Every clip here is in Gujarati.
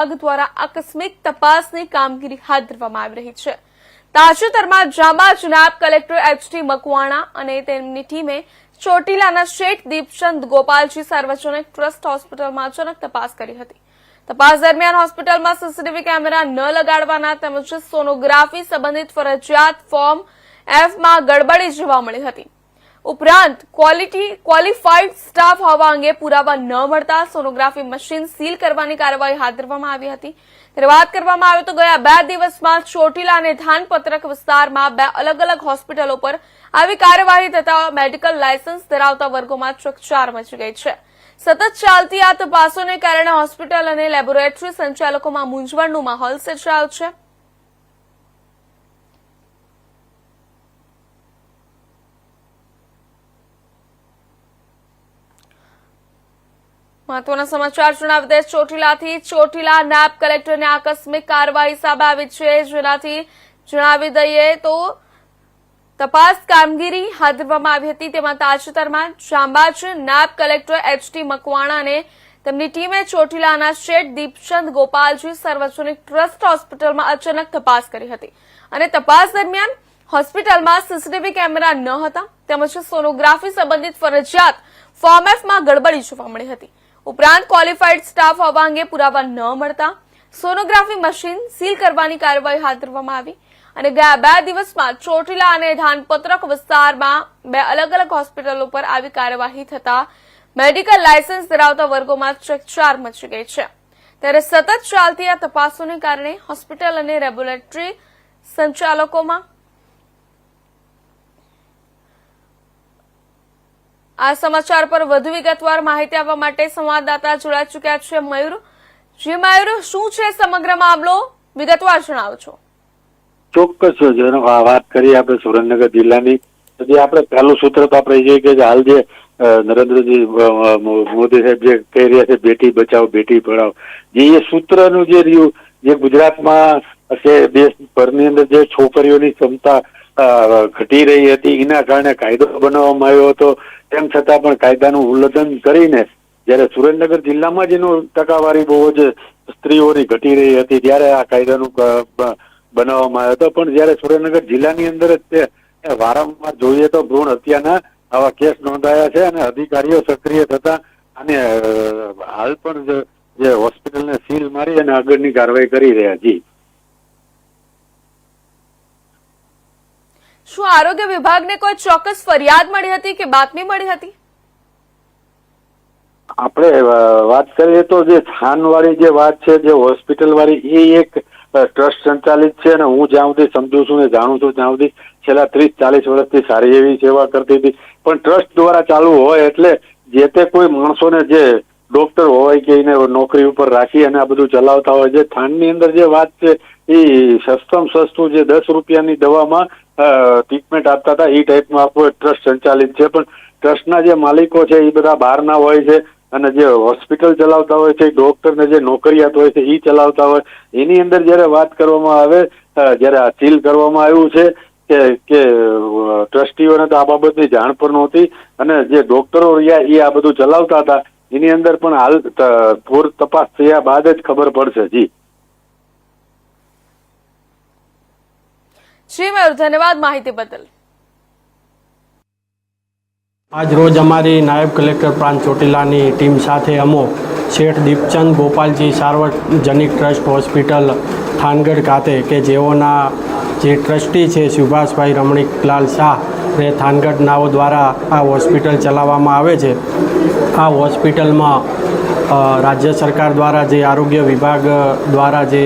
વિભાગ દ્વારા આકસ્મિક તપાસની કામગીરી હાથ ધરવામાં આવી રહી છે. તાજેતરમાં જામા જનાબ કલેક્ટર એચટી મકવાણા અને તેમની ટીમે ચોટીલાના શેઠ દીપચંદ ગોપાલજી સાર્વજનિક ટ્રસ્ટ હોસ્પિટલમાં અચાનક તપાસ કરી હતી. તપાસ દરમિયાન હોસ્પિટલમાં સીસીટીવી કેમેરા ન લગાડવાના તેમજ સોનોગ્રાફી સંબંધિત ફરજિયાત ફોર્મ એફમાં ગડબડી જોવા મળી હતી. ઉપરાંત ક્વોલિટી ક્વોલિફાઈડ સ્ટાફ હોવા અંગે પુરાવા ન મળતા સોનોગ્રાફી મશીન સીલ કરવાની કાર્યવાહી હાથ ધરવામાં આવી હતી. ત્યારે વાત કરવામાં આવે તો ગયા બે દિવસમાં ચોટીલા અને ધાનપત્રક વિસ્તારમાં બે અલગ અલગ હોસ્પિટલો પર આવી કાર્યવાહી થતા મેડિકલ લાયસન્સ ધરાવતા વર્ગોમાં ચકચાર મચી ગઈ છે. સતત ચાલતી આ તપાસોને કારણે હોસ્પિટલ અને લેબોરેટરી સંચાલકોમાં મૂંઝવણનું માહોલ સર્જાયો છે. મહત્વના સમાચાર જણાવી ચોટીલાથી ચોટીલા નાયબ કલેક્ટરને આકસ્મિક કાર્યવાહી સામે આવી છે. જેનાથી જણાવી દઈએ તો તપાસ કામગીરી હાથ ધરવામાં આવી હતી. તેમાં તાજેતરમાં જાંબાજ નાયબ કલેક્ટર એચટી મકવાણા અને તેમની ટીમે ચોટીલાના શેઠ દીપચંદ ગોપાલજી સાર્વજનિક ટ્રસ્ટ હોસ્પિટલમાં અચાનક તપાસ કરી હતી. અને તપાસ દરમિયાન હોસ્પિટલમાં સીસીટીવી કેમેરા ન હતા. તેમજ સોનોગ્રાફી સંબંધિત ફરજિયાત ફોર્મેફમાં ગડબડી જોવા મળી હતી. ઉપરાંત ક્વોલિફાઈડ સ્ટાફ હોવા અંગે પુરાવા ન મળતા સોનોગ્રાફી મશીન સીલ કરવાની કાર્યવાહી હાથ ધરવામાં આવી અને ગયા બે દિવસમાં ચોટીલા અને ધાનપત્રક વિસ્તારમાં બે અલગ અલગ હોસ્પિટલો પર આવી કાર્યવાહી થતા મેડિકલ લાયસન્સ ધરાવતા વર્ગોમાં ચકચાર મચી ગઈ છે. ત્યારે સતત ચાલતી આ તપાસોને કારણે હોસ્પિટલ અને રેગ્યુલેટરી સંચાલકોમાં આ સમાચાર પર વધુ વિગતવાર માહિતી આપવા માટે સંવાદદાતા જોડાઈ ચુક્યા છે મયુર. જી મયુર, શું છે સમગ્ર મામલો? વિગતવાર જણાવજો. ચોક્કસ વાત કરીએ આપણે સુરેન્દ્રનગર જિલ્લાની. આપણે પહેલું સૂત્ર તો આપણે એ કે હાલ જે નરેન્દ્રજી મોદી સાહેબ જે કહી રહ્યા છે, બેટી બચાવો, બેટી પઢાવો. જે એ સૂત્રનું જે રહ્યું, જે ગુજરાતમાં કે દેશભરની અંદર જે છોકરીઓની ક્ષમતા ઘટી રહી હતી. એના કારણે કાયદો બનાવવામાં આવ્યો હતો. તેમ છતાં પણ કાયદાનું ઉલ્લંઘન કરીને જ્યારે સુરેન્દ્રનગર જિલ્લામાં જ એનું ટકાવારી બહુ જ સ્ત્રીઓની ઘટી રહી હતી, ત્યારે આ કાયદાનું બનાવવામાં આવ્યો હતો. પણ જ્યારે સુરેન્દ્રનગર જિલ્લાની અંદર જ તે વારંવાર જોઈએ તો ભ્રૂણ હત્યાના આવા કેસ નોંધાયા છે અને અધિકારીઓ સક્રિય થતા અને હાલ પણ જે- હોસ્પિટલને સીલ મારી અને આગળની કાર્યવાહી કરી રહ્યા જી શું આરોગ્ય વિભાગને કોઈ ચોક્કસ ફરિયાદ મળી હતી કે બાતમી મળી હતી? આપણે વાત કરીએ તો જે થાનવાળી જે વાત છે, જે હોસ્પિટલ વાળી એ એક ટ્રસ્ટ સંચાલિત છે અને હું જ્યાં સુધી સમજુ છું ને જાણું છું ત્યાં સુધી છેલ્લા ત્રીસ, ચાલીસ વર્ષથી સારી એવી સેવા કરતી હતી. પણ ટ્રસ્ટ દ્વારા ચાલુ હોય એટલે જે તે કોઈ માણસોને જે ડોક્ટર હોય કે એને નોકરી ઉપર રાખી અને આ બધું ચલાવતા હોય, જે થાનની અંદર જે વાત છે, એ સસ્તમ સસ્તું જે દસ રૂપિયાની દવામાં ટ્રીટમેન્ટ આપતા હતા એ ટાઈપનું આખું ટ્રસ્ટ સંચાલિત છે. પણ ટ્રસ્ટના જે માલિકો છે એ બધા બહારના હોય છે અને જે હોસ્પિટલ ચલાવતા હોય છે ડોક્ટરને જે નોકરિયાત હોય છે એ ચલાવતા હોય. એની અંદર જ્યારે વાત કરવામાં આવે જ્યારે આ સીલ કરવામાં આવ્યું છે કે કે ટ્રસ્ટીઓને તો આ બાબતની જાણ પણ નહોતી અને જે ડોક્ટરો રહ્યા એ આ બધું ચલાવતા હતા. એની અંદર પણ હાલ પૂર તપાસ થયા બાદ જ ખબર પડશે. જી. જી મયુર ધન્યવાદ માહિતી બદલ. આજ રોજ અમારી નાયબ કલેક્ટર પ્રાંત ચોટીલાની ટીમ સાથે અમો શેઠ દીપચંદ ગોપાલજી સાર્વજનિક ટ્રસ્ટ હોસ્પિટલ થાનગઢ ખાતે કે જેઓના જે ટ્રસ્ટી છે સુભાષભાઈ રમણીકલાલ શાહ એ થાનગઢ નાઓ દ્વારા આ હોસ્પિટલ ચલાવવામાં આવે છે. આ હોસ્પિટલમાં રાજ્ય સરકાર દ્વારા જે આરોગ્ય વિભાગ દ્વારા જે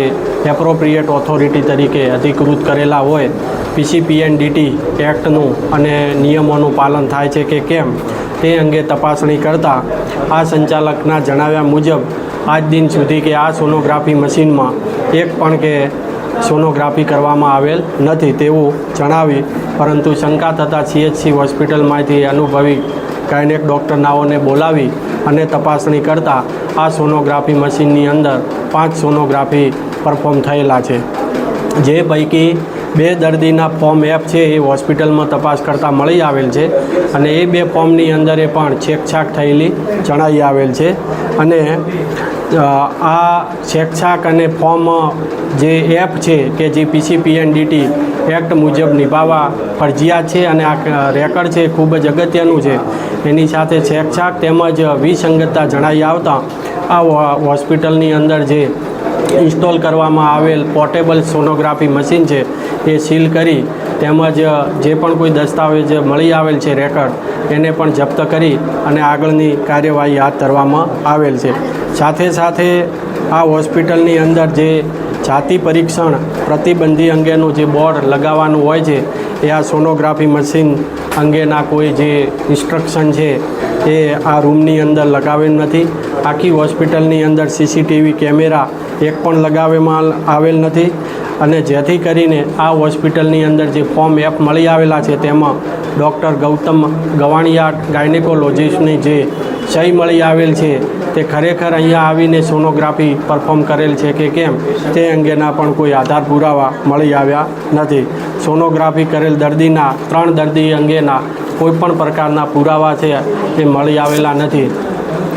એપ્રોપ્રિએટ ઓથોરિટી તરીકે અધિકૃત કરેલા હોય પીસીપીએનડીટી એક્ટનું અને નિયમોનું પાલન થાય છે કે કેમ, તે અંગે તપાસણી કરતાં આ સંચાલકના જણાવ્યા મુજબ, આજ દિન સુધી કે આ સોનોગ્રાફી મશીનમાં એક પણ કે સોનોગ્રાફી કરવામાં આવેલ નથી તેવું જણાવી, પરંતુ શંકા થતાં સીએચસી હોસ્પિટલમાંથી અનુભવી ગાયનેક ડૉક્ટરનાઓને બોલાવી અને તપાસણી કરતાં આ સોનોગ્રાફી મશીનની અંદર પાંચ સોનોગ્રાફી પરફોર્મ થયેલા છે. જે પૈકી બે દર્દીના ફોર્મ એફ છે એ હોસ્પિટલમાં તપાસ કરતાં મળી આવેલ છે અને એ બે ફોર્મની અંદર એ પણ છેકછાક થયેલી જણાઈ આવેલ છે. અને આ છેકછાક અને ફોર્મ જે એપ છે કે જે પીસીપીએનડીટી એક્ટ મુજબ નિભાવવા ફરજિયાત છે અને આ રેકર્ડ છે ખૂબ જ અગત્યનું છે. એની સાથે છેકછાક તેમજ વિસંગતતા જણાઈ આવતા આ હોસ્પિટલની અંદર જે ઇન્સ્ટોલ કરવામાં આવેલ પોર્ટેબલ સોનોગ્રાફી મશીન છે, એ સીલ કરી તેમજ જે પણ કોઈ દસ્તાવેજ મળી આવેલ છે રેકર્ડ, એને પણ જપ્ત કરી અને આગળની કાર્યવાહી હાથ ધરવામાં આવેલ છે. સાથે સાથે, આ હોસ્પિટલની અંદર જે જાતિ પરીક્ષણ પ્રતિબંધી અંગેનું જે બોર્ડ લગાવવાનું હોય છે, એ આ સોનોગ્રાફી મશીન અંગેના કોઈ જે ઇન્સ્ટ્રક્શન છે એ આ રૂમની અંદર લગાવેલ નથી. આખી હોસ્પિટલની અંદર સીસીટીવી કેમેરા એક પણ લગાવવામાં આવેલ નથી. અને જેથી કરીને આ હોસ્પિટલની અંદર જે ફોર્મ એપ મળી આવેલા છે તેમાં ડૉક્ટર ગૌતમ ગવાણિયા ગાયનેકોલોજીસ્ટની જે સહી મળી આવેલ છે. તે ખરેખર અહીંયા આવીને સોનોગ્રાફી પરફોર્મ કરેલ છે કે કેમ? તે અંગેના પણ કોઈ આધાર પુરાવા મળી આવ્યા નથી. સોનોગ્રાફી કરેલ દર્દીના ત્રણ દર્દી અંગેના કોઈ પણ પ્રકારના પુરાવા છે તે મળી આવેલા નથી.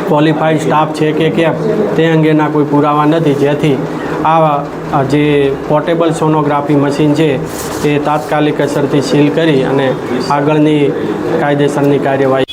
ક્વોલિફાઈડ સ્ટાફ છે કે કેમ? તે અંગેના કોઈ પુરાવા નથી. જેથી આ જે પોર્ટેબલ સોનોગ્રાફી મશીન છે એ તાત્કાલિક અસરથી સીલ કરી અને આગળની કાયદેસરની કાર્યવાહી